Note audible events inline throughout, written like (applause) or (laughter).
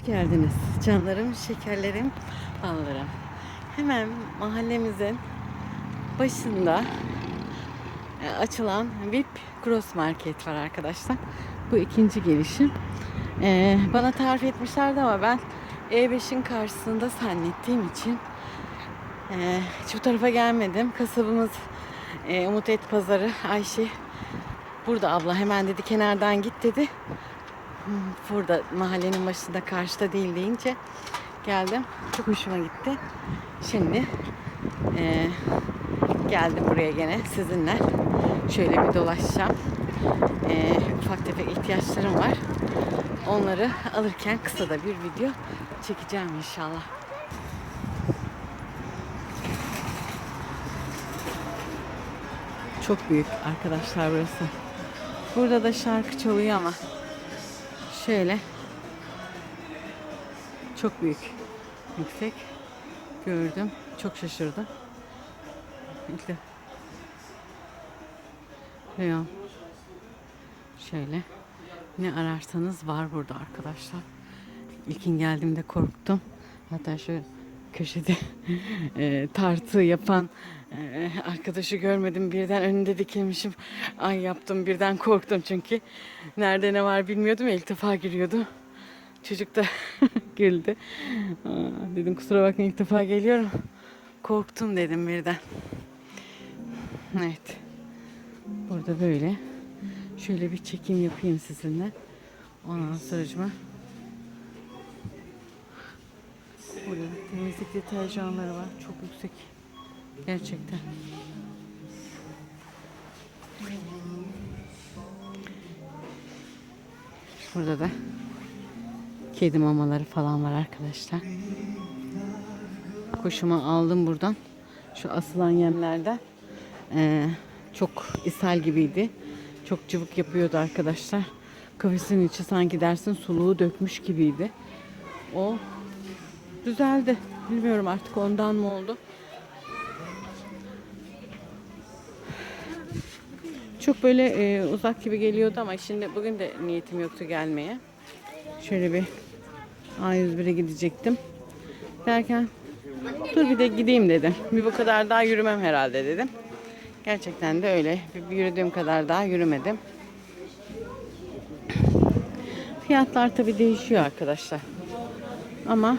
Hoş geldiniz canlarım, şekerlerim, ballarım. Hemen mahallemizin başında e, açılan VIP Cross Market var arkadaşlar. Bu ikinci gelişim. E, bana tarif etmişlerdi ama ben E5'in karşısında zannettiğim için e, hiç bu tarafa gelmedim. Kasabımız e, Umut Et Pazarı Ayşe burada abla hemen dedi kenardan git dedi. Burada mahallenin başında karşıda değil deyince geldim. Çok hoşuma gitti. Şimdi eee, geldim buraya gene sizinle. Şöyle bir dolaşacağım. Eee, ufak tefek ihtiyaçlarım var. Onları alırken kısa da bir video çekeceğim inşallah. Çok büyük arkadaşlar burası. Burada da şarkı çalıyor ama Şöyle. Çok büyük. Yüksek. Gördüm. Çok şaşırdım. İşte. Real. Şöyle. Ne ararsanız var burada arkadaşlar. İlkin geldiğimde korktum. Hatta şu köşede (laughs) e, tartı yapan e, arkadaşı görmedim. Birden önünde dikilmişim. Ay yaptım birden korktum çünkü. Nerede ne var bilmiyordum. İlk defa giriyordu. Çocuk da (laughs) güldü. Aa, dedim kusura bakmayın ilk defa geliyorum. Korktum dedim birden. Evet. Burada böyle. Şöyle bir çekim yapayım sizinle. Ondan sonracıma temizlik deterjanları var. Çok yüksek. Gerçekten. Burada da kedi mamaları falan var arkadaşlar. Hoşuma aldım buradan. Şu asılan yemlerden. Ee, çok ishal gibiydi. Çok cıvık yapıyordu arkadaşlar. Kafesin içi sanki dersin suluğu dökmüş gibiydi. O düzeldi. Bilmiyorum artık ondan mı oldu. Çok böyle e, uzak gibi geliyordu ama şimdi bugün de niyetim yoktu gelmeye. Şöyle bir A101'e gidecektim. Derken dur bir de gideyim dedim. Bir bu kadar daha yürümem herhalde dedim. Gerçekten de öyle. Bir, yürüdüğüm kadar daha yürümedim. Fiyatlar tabi değişiyor arkadaşlar. Ama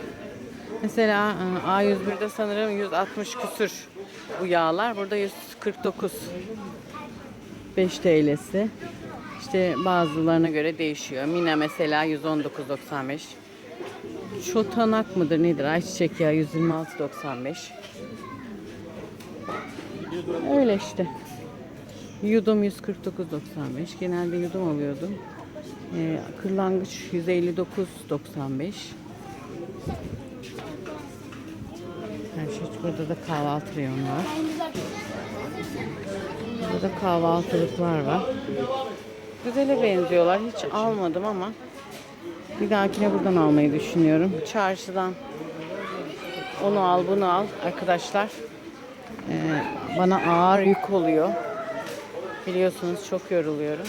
mesela e, A101'de sanırım 160 küsür bu yağlar. Burada 149. 5 TL'si. İşte bazılarına göre değişiyor. Mina mesela 119.95. Çotanak mıdır nedir? Ayçiçek yağı 126.95. Öyle işte. Yudum 149.95. Genelde yudum alıyordum. Ee, kırlangıç 159.95. Her şey burada da kahvaltı reyonu var. Burada da kahvaltılıklar var. Güzele benziyorlar. Hiç almadım ama bir dahakine buradan almayı düşünüyorum. Çarşıdan onu al bunu al arkadaşlar. Ee, bana ağır yük oluyor. Biliyorsunuz çok yoruluyorum.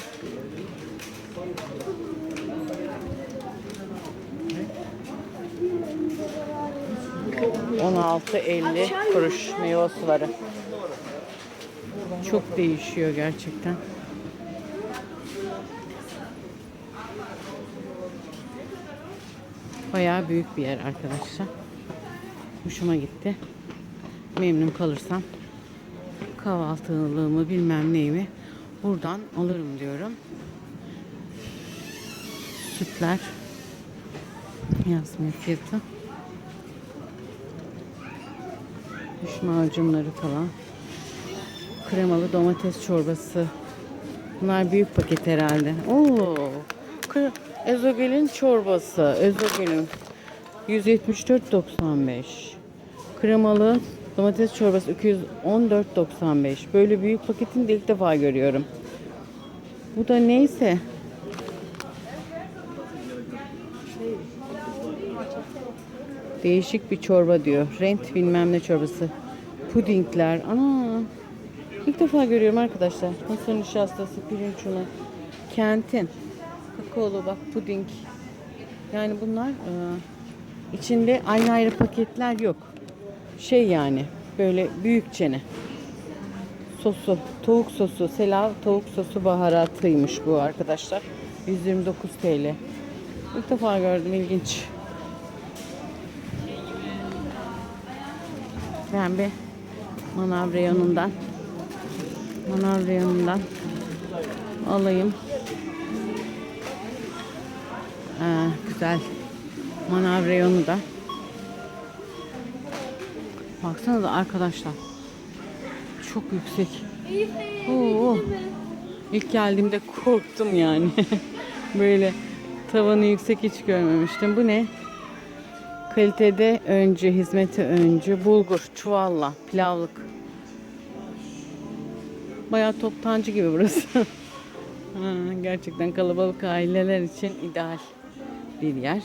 ...16.50 kuruş meyve suları. Çok değişiyor gerçekten. Bayağı büyük bir yer arkadaşlar. Hoşuma gitti. Memnun kalırsam kahvaltılığımı bilmem neyimi buradan alırım diyorum. Sütler yazmıyor fiyatı. Diş macunları falan. Kremalı domates çorbası. Bunlar büyük paket herhalde. Oo. Ezogelin çorbası. Ezogelin. 174.95. Kremalı domates çorbası 214.95. Böyle büyük paketini de ilk defa görüyorum. Bu da neyse. Değişik bir çorba diyor. Rent bilmem ne çorbası. Pudingler. Ana. İlk defa görüyorum arkadaşlar. Mısır nişastası, pirinç unu. Kentin. Kakaolu bak puding. Yani bunlar e, içinde ayrı ayrı paketler yok. Şey yani böyle büyükçene. Sosu, tavuk sosu, selav tavuk sosu baharatıymış bu arkadaşlar. 129 TL. İlk defa gördüm ilginç. Ben bir manav reyonundan manav reyonundan alayım. Aa, güzel. Manav reyonu da. Baksanıza arkadaşlar. Çok yüksek. Oo. İlk geldiğimde korktum yani. (laughs) Böyle tavanı yüksek hiç görmemiştim. Bu ne? Kalitede önce, hizmeti önce. Bulgur, çuvalla, pilavlık. Bayağı toptancı gibi burası. (laughs) gerçekten kalabalık aileler için ideal bir yer.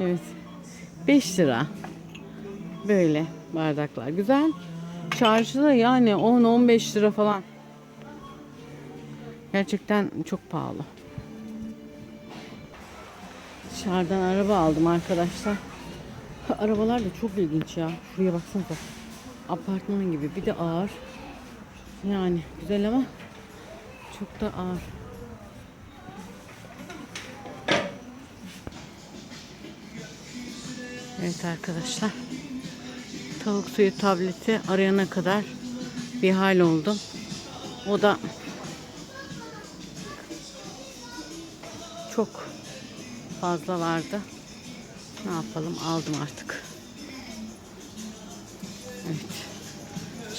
Evet. 5 lira. Böyle bardaklar. Güzel. Çarşıda yani 10-15 lira falan. Gerçekten çok pahalı. Dışarıdan araba aldım arkadaşlar. Arabalar da çok ilginç ya. Şuraya baksanıza. Apartman gibi. Bir de ağır. Yani güzel ama çok da ağır. Evet arkadaşlar. Tavuk suyu tableti arayana kadar bir hal oldum. O da çok fazla vardı. Ne yapalım aldım artık. Evet.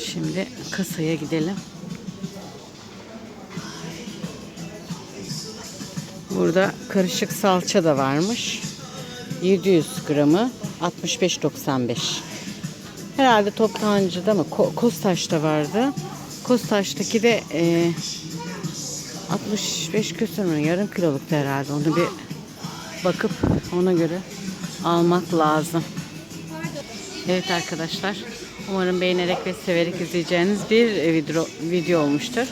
Şimdi kasaya gidelim. Burada karışık salça da varmış. 700 gramı 65.95. Herhalde toptancıda mı? Ko- Kostaş'ta vardı. Kostaş'taki de e, 65 küsur mu? Yarım kiloluktu herhalde. Onu bir bakıp ona göre almak lazım. Evet arkadaşlar. Umarım beğenerek ve severek izleyeceğiniz bir e, video, video olmuştur.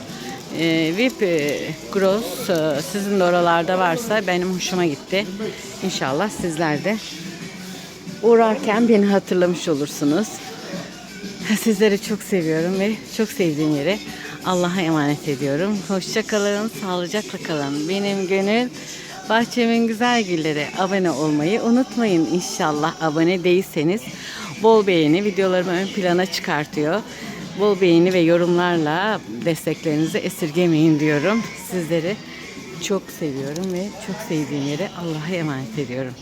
Ee, VIP e, Gross e, sizin de oralarda varsa benim hoşuma gitti. İnşallah sizler de uğrarken beni hatırlamış olursunuz. (laughs) Sizleri çok seviyorum ve çok sevdiğim yere Allah'a emanet ediyorum. Hoşça kalın, sağlıcakla kalın. Benim gönül bahçemin güzel gülleri abone olmayı unutmayın inşallah. Abone değilseniz bol beğeni videolarımı ön plana çıkartıyor. Bol beğeni ve yorumlarla desteklerinizi esirgemeyin diyorum. Sizleri çok seviyorum ve çok sevdiğim yere Allah'a emanet ediyorum.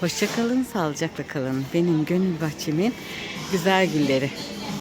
Hoşça kalın, sağlıcakla kalın. Benim gönül bahçemin güzel gülleri.